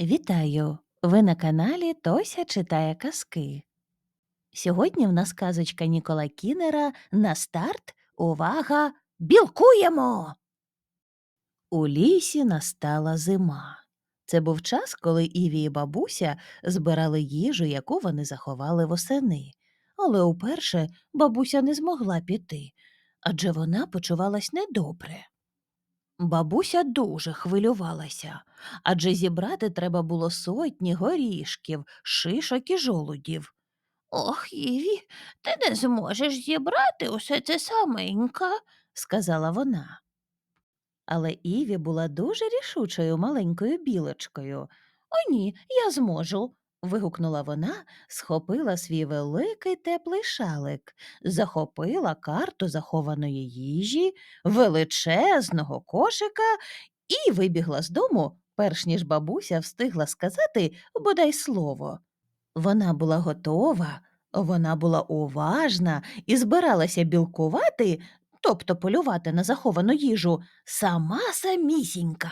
Вітаю! Ви на каналі Тося читає казки. Сьогодні в нас казочка Нікола Кінера на старт. Увага! Білкуємо! У лісі настала зима. Це був час, коли Іві і бабуся збирали їжу, яку вони заховали восени. Але уперше бабуся не змогла піти, адже вона почувалась недобре. Бабуся дуже хвилювалася, адже зібрати треба було сотні горішків, шишок і жолудів. Ох, Іві, ти не зможеш зібрати усе це саменька, сказала вона. Але Іві була дуже рішучою маленькою білочкою. О, ні, я зможу. Вигукнула вона, схопила свій великий теплий шалик, захопила карту захованої їжі, величезного кошика і вибігла з дому, перш ніж бабуся встигла сказати бодай слово. Вона була готова, вона була уважна і збиралася білкувати, тобто полювати на заховану їжу, сама самісінька.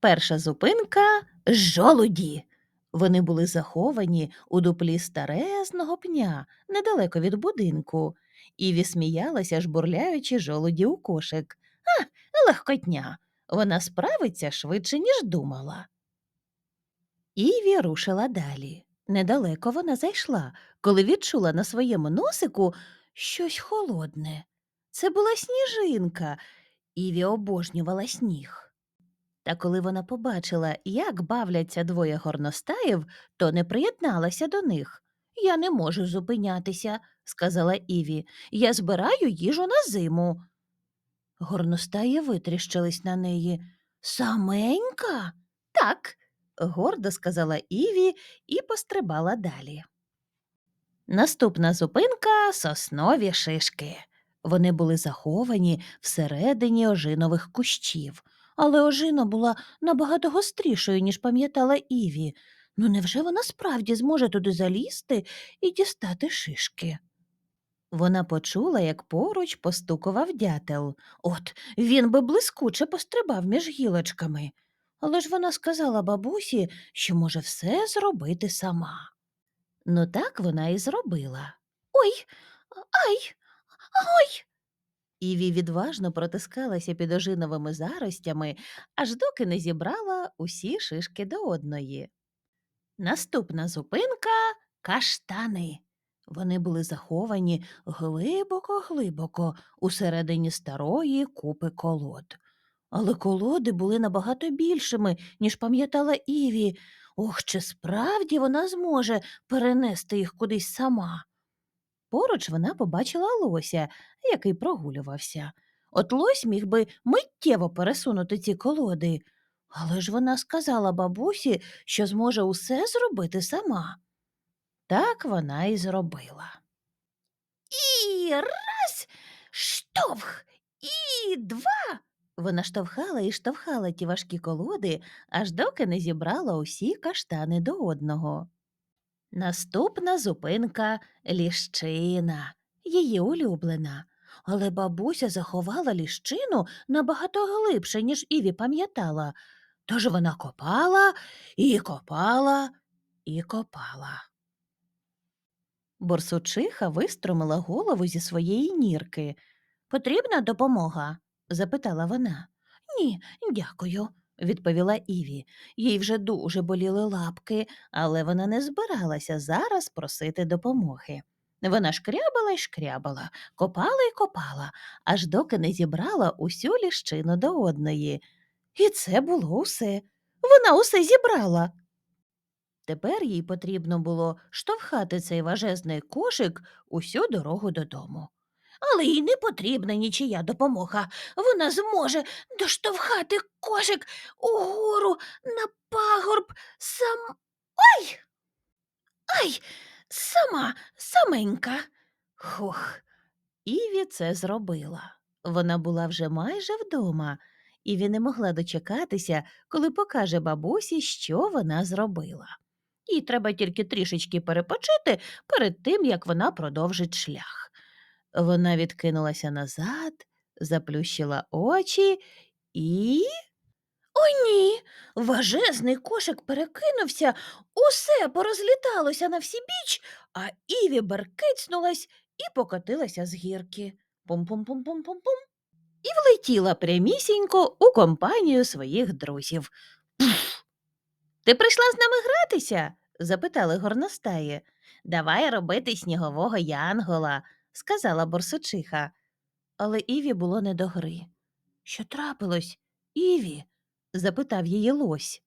Перша зупинка жолуді. Вони були заховані у дуплі старезного пня недалеко від будинку. Іві сміялася, жбурляючи жолуді у кошик. А, легкотня. Вона справиться швидше, ніж думала. Іві рушила далі. Недалеко вона зайшла, коли відчула на своєму носику щось холодне. Це була сніжинка. Іві обожнювала сніг. Та коли вона побачила, як бавляться двоє горностаїв, то не приєдналася до них. Я не можу зупинятися, сказала Іві. Я збираю їжу на зиму. Горностаї витріщились на неї. Саменька? Так, гордо сказала Іві і пострибала далі. Наступна зупинка соснові шишки. Вони були заховані всередині ожинових кущів, але ожина була набагато гострішою, ніж пам'ятала Іві. Ну невже вона справді зможе туди залізти і дістати шишки? Вона почула, як поруч постукував дятел. От він би блискуче пострибав між гілочками. Але ж вона сказала бабусі, що може все зробити сама. Ну так вона і зробила. Ой, ай, ой. Іві відважно протискалася під ожиновими заростями, аж доки не зібрала усі шишки до одної. Наступна зупинка каштани. Вони були заховані глибоко-глибоко усередині старої купи колод. Але колоди були набагато більшими, ніж пам'ятала Іві. Ох, чи справді вона зможе перенести їх кудись сама. Поруч вона побачила лося, який прогулювався. От лось міг би миттєво пересунути ці колоди, але ж вона сказала бабусі, що зможе усе зробити сама. Так вона і зробила. І раз штовх, і два. Вона штовхала і штовхала ті важкі колоди, аж доки не зібрала усі каштани до одного. Наступна зупинка ліщина, її улюблена. Але бабуся заховала ліщину набагато глибше, ніж Іві пам'ятала. Тож вона копала і копала і копала. Борсучиха виструмила голову зі своєї нірки. Потрібна допомога? запитала вона. Ні, дякую, відповіла Іві. Їй вже дуже боліли лапки, але вона не збиралася зараз просити допомоги. Вона шкрябала й шкрябала, копала й копала, аж доки не зібрала усю ліщину до одної. І це було усе. Вона усе зібрала. Тепер їй потрібно було штовхати цей важезний кошик усю дорогу додому. Але їй не потрібна нічия допомога. Вона зможе доштовхати кошик угору на пагорб сам. Ай! Ай! Сама, саменька. Хух. Іві це зробила. Вона була вже майже вдома, Іві не могла дочекатися, коли покаже бабусі, що вона зробила. Їй треба тільки трішечки перепочити перед тим, як вона продовжить шлях. Вона відкинулася назад, заплющила очі і. О, ні. Важезний кошик перекинувся, усе порозліталося на всі біч, а Іві беркицнулась і покотилася з гірки. Пум-пум-пум-пум-пум-пум. І влетіла прямісінько у компанію своїх друзів. Пф! Ти прийшла з нами гратися? запитали горностаї. Давай робити снігового янгола, сказала борсучиха. Але Іві було не до гри. Що трапилось, Іві? запитав її лось.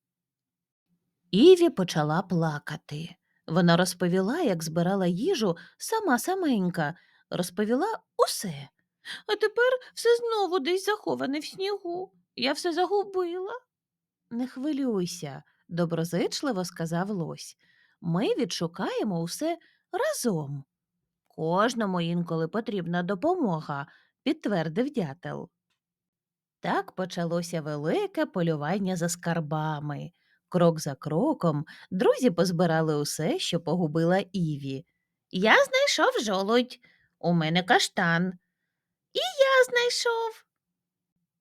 Іві почала плакати. Вона розповіла, як збирала їжу сама саменька, розповіла усе. А тепер все знову десь заховане в снігу. Я все загубила. Не хвилюйся, доброзичливо сказав лось. Ми відшукаємо усе разом. Кожному інколи потрібна допомога, підтвердив дятел. Так почалося велике полювання за скарбами. Крок за кроком друзі позбирали усе, що погубила Іві. Я знайшов жолудь, у мене каштан. І я знайшов.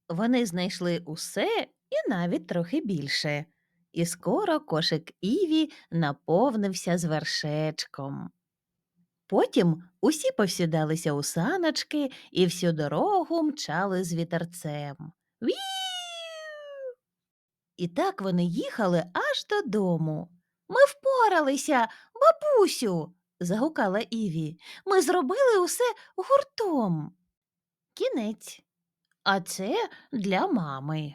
Вони знайшли усе і навіть трохи більше. І скоро кошик Іві наповнився з вершечком. Потім усі повсідалися у саночки і всю дорогу мчали з вітерцем. Віу! І так вони їхали аж додому. Ми впоралися, бабусю, загукала Іві. Ми зробили усе гуртом. Кінець. А це для мами.